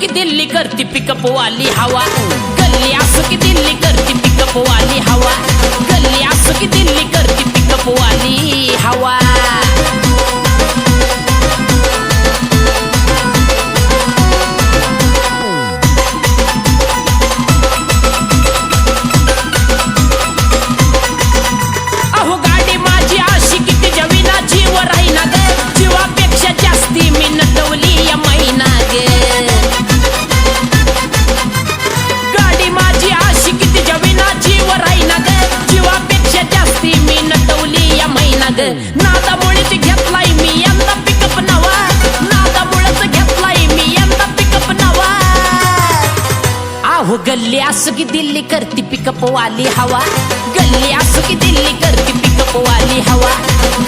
की दिल्ली करती पिकअप वाली हवा. की दिल्ली करती पिकअप वाली हवा. गल्ली असू की दिल्ली करती पिकअप वाली हवा.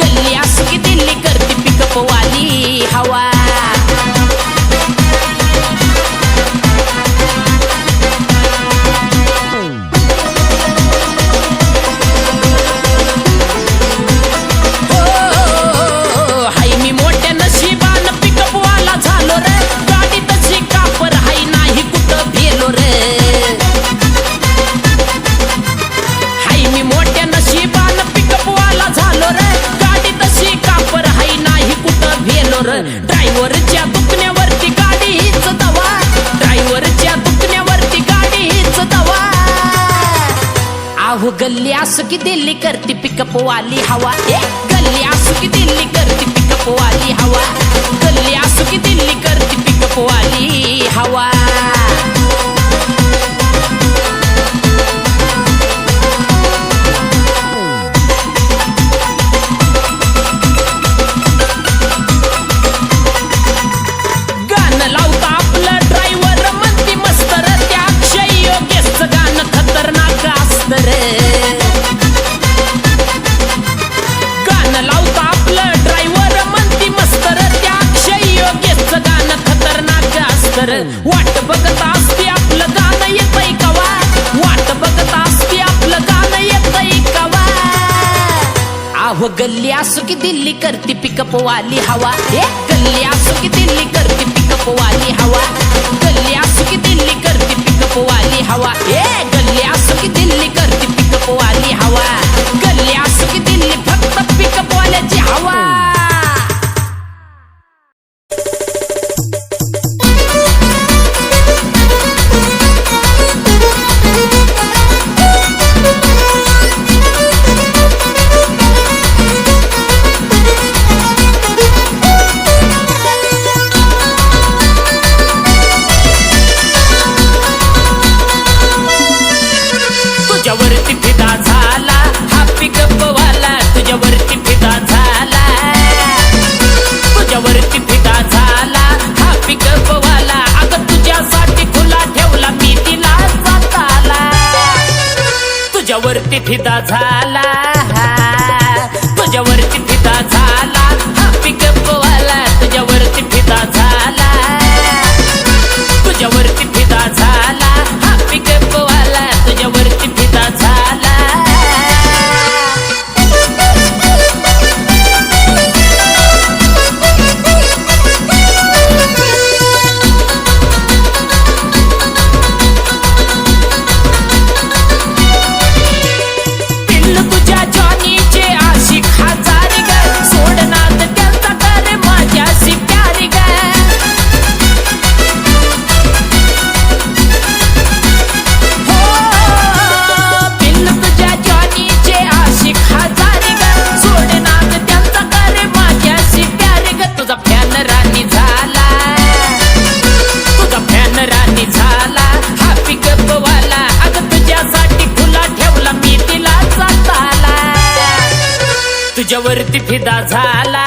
गल्ली असू की दिल्ली करती पिकअप वाली हवा. असू की दिल्ली करती पिकअप वाली हवा. गल्ली असू की दिल्ली करती पिकअप वाली हवा. गल्ली असू की दिल्ली बघत असते आपलं दिल्ली करते पिकअप वाली हवा। एक गलिया सुखी दिल्ली करते पिकअप वाली हवा। गलिया सुखी दिल्ली करती पिकअप वाली हवा। एक गलिया सुखी दिल्ली करती पिकअप वाली हवा। गलिया सुखी दिल्ली फक्त पिकअप वाल्याची हवा। तिथिदा झाला. वरती फिदा झाला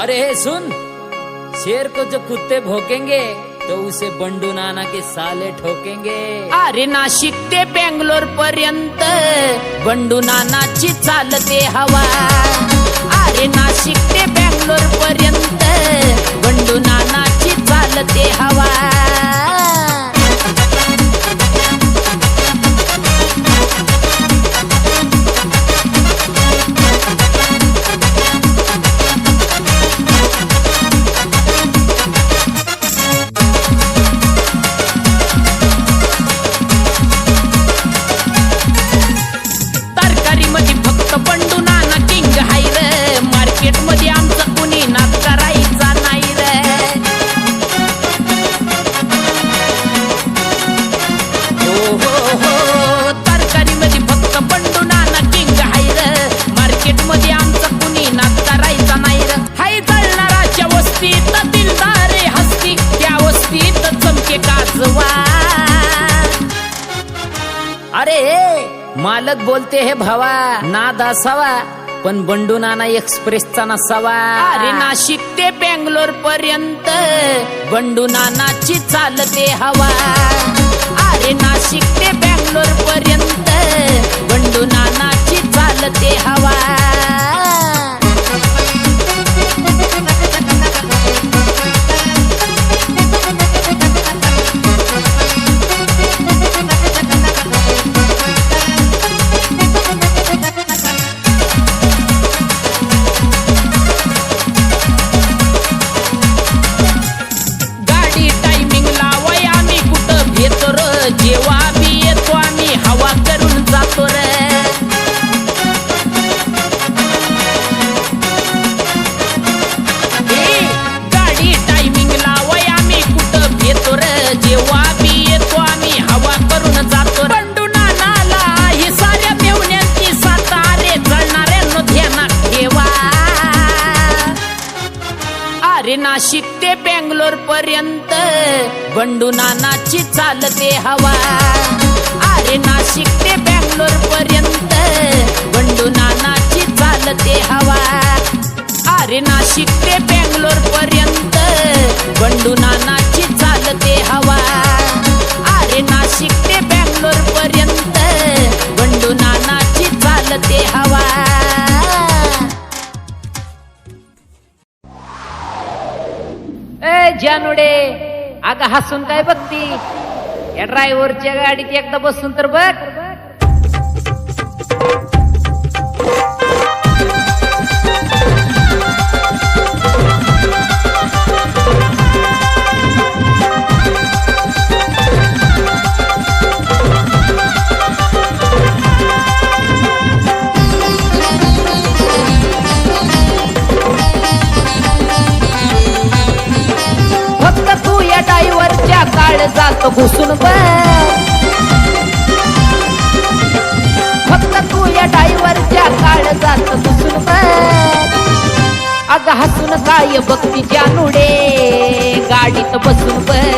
अरे हे सुन शेर को जो कुत्ते भोकेंगे तो उसे बंडू नाना के साले ठोकेंगे। अरे नाशिक ते बेंगलोर पर्यंत बंडू नानाची चालते हवा। अरे नाशिक ते बेंगलोर पर्यंत बंडू नानाची चालते हवा। बालक बोलते हे भावा। नादा असावा पण बंडू नाना एक्सप्रेसचा नसावा। अरे नाशिक ते बेंगलोर पर्यंत बंडू नानाची चालते हवा। अरे नाशिक ते बेंगलोर पर्यंत बंडू नानाची चालते हवा। नाशिक ते बेंगलोर पर्यंत. बंडू नानाची चालते हवा. अरे नाशिक ते बेंगलोर पर्यंत. बंडू नानाची चालते हवा. ए जानुडे अग हसून काय बघती? या ड्रायव्हरच्या गाडीत एकदा बसून तर बघ. काळ जात घुसून फक्त तू या डायव्हरच्या काळ जात घुसून अग हसून जाय बघ तिच्या नुडे गाडीत बसून पण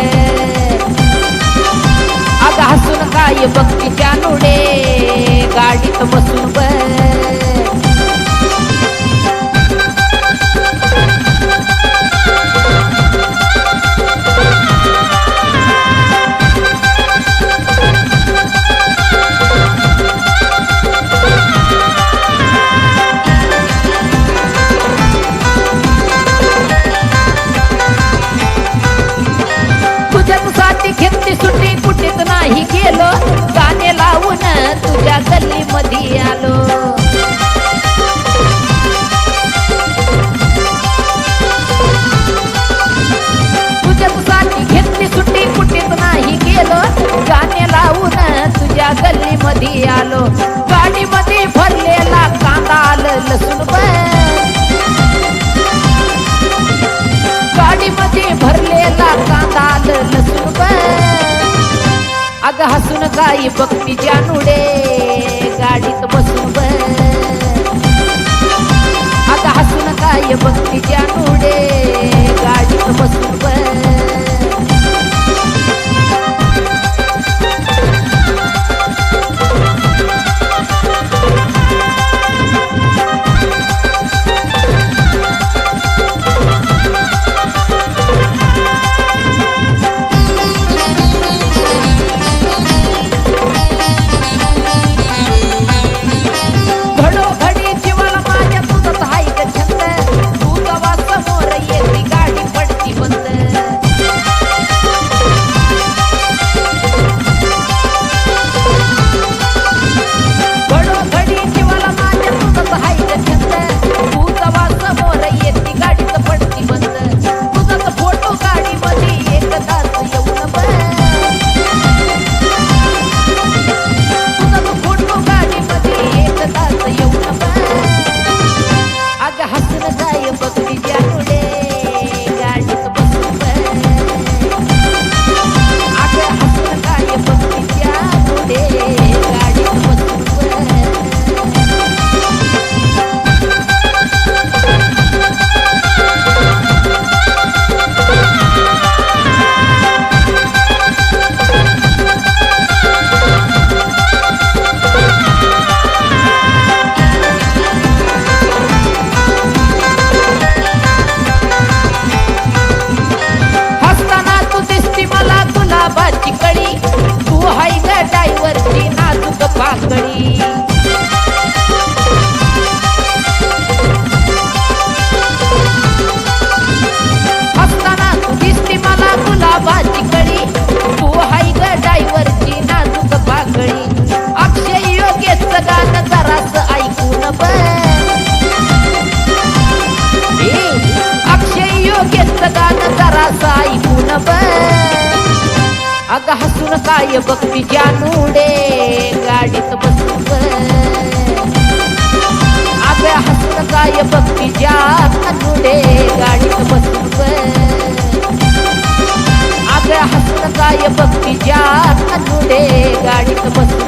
गाडीत बसतो.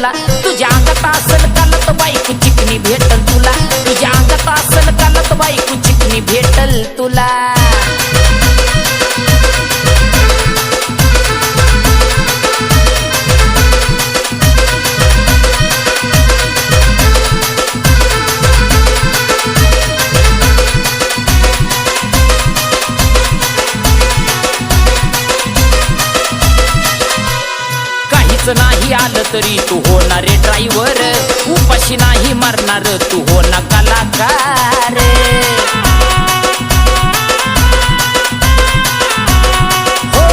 तुला. तुझ्या अंगात असल कालत बायको चिकणी भेटल तुला. तुझ्या अंगात असल कालत बायको चिकणी भेटल तुला. तरी तू होणार ड्रायव्हर उपाशी नाही मारणार तू हो ना कलाकार. हो,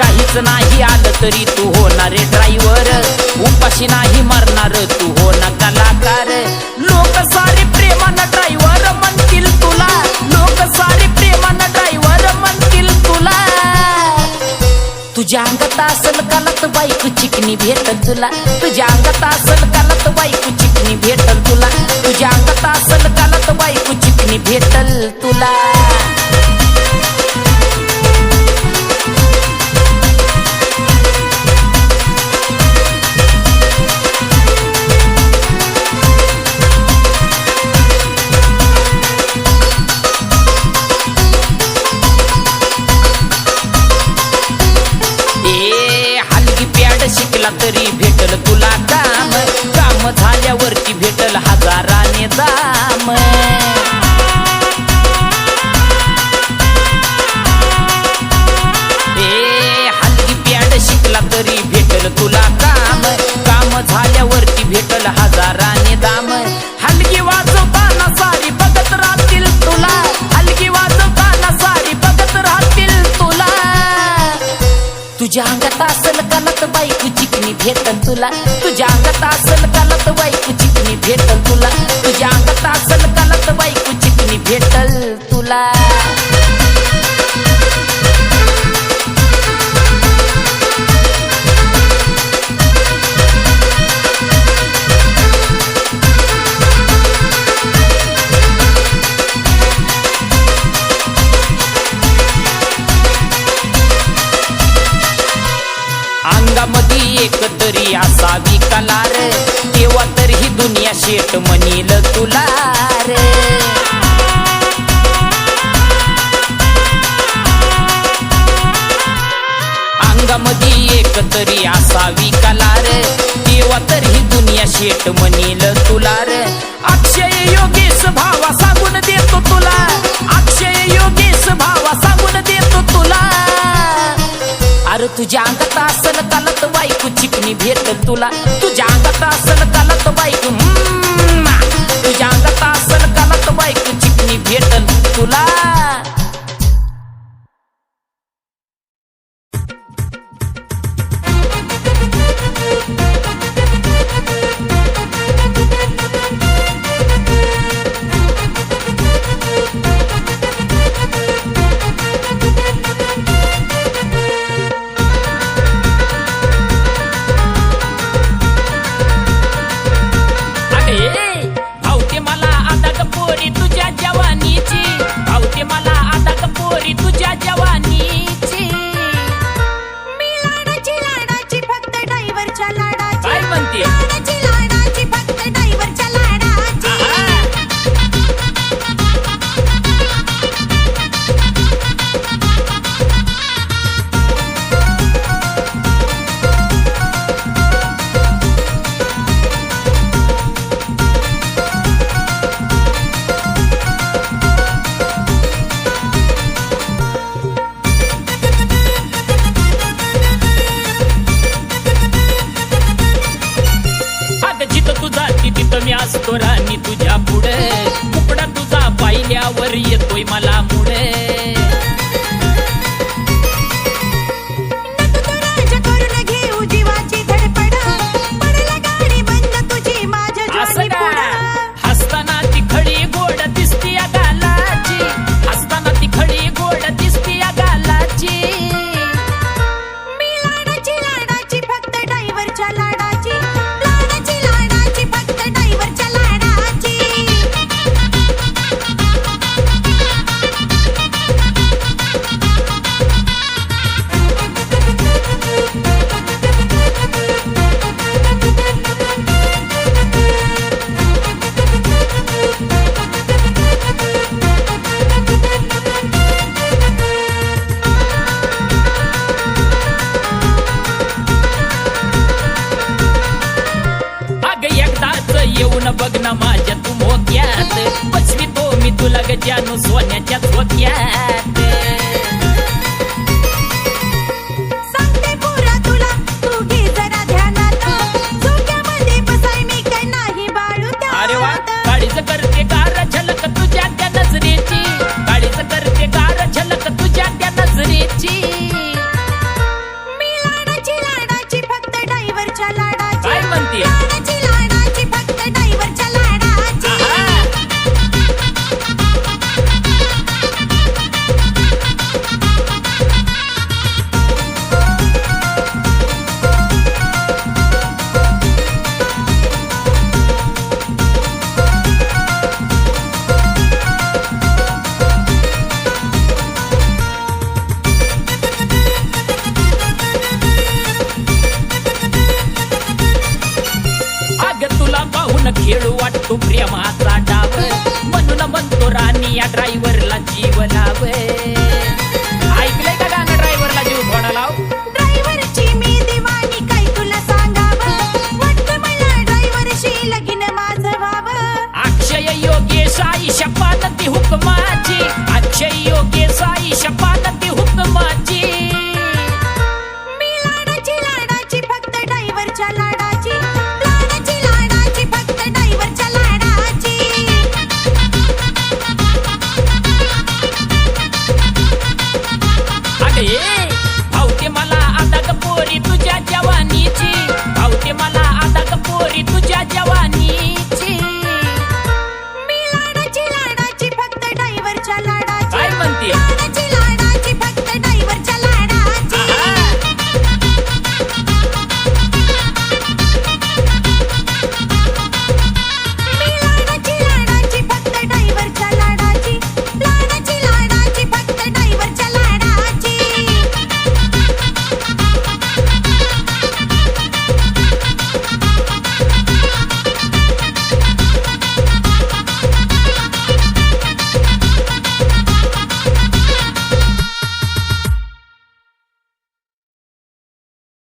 काहीच नाही आलं तरी तू होणार ड्रायव्हर उपाशी नाही मारणार तू हो ना तुझ्या अंगात असल कानात बायकू चिकणी भेटल तुला? तुझ्या अंगात असल कानात बायकू चिकणी भेटल तुला? तुझ्या अंगात असल कानात बायकू चिकणी भेटल तुला? तुझी असावी कला रे. तेव्हा तर ही दुनिया शेट म्हणील तुला रे. अंगामध्ये एक तरी असावी कला रे. तेव्हा तर ही दुनिया शेट म्हणील तुला रे. अक्षय योगेश भावा सांगून देतो तुला. अक्षय योगेश भावा सांगून देतो तुला. अरे तुझ्या अंगात असल कालत बायको चिकणी भेटल तुला. तुझ्या अंगात असल कालत बायको तुझ्या अंगात असल कालत बायको चिकणी भेट तुला.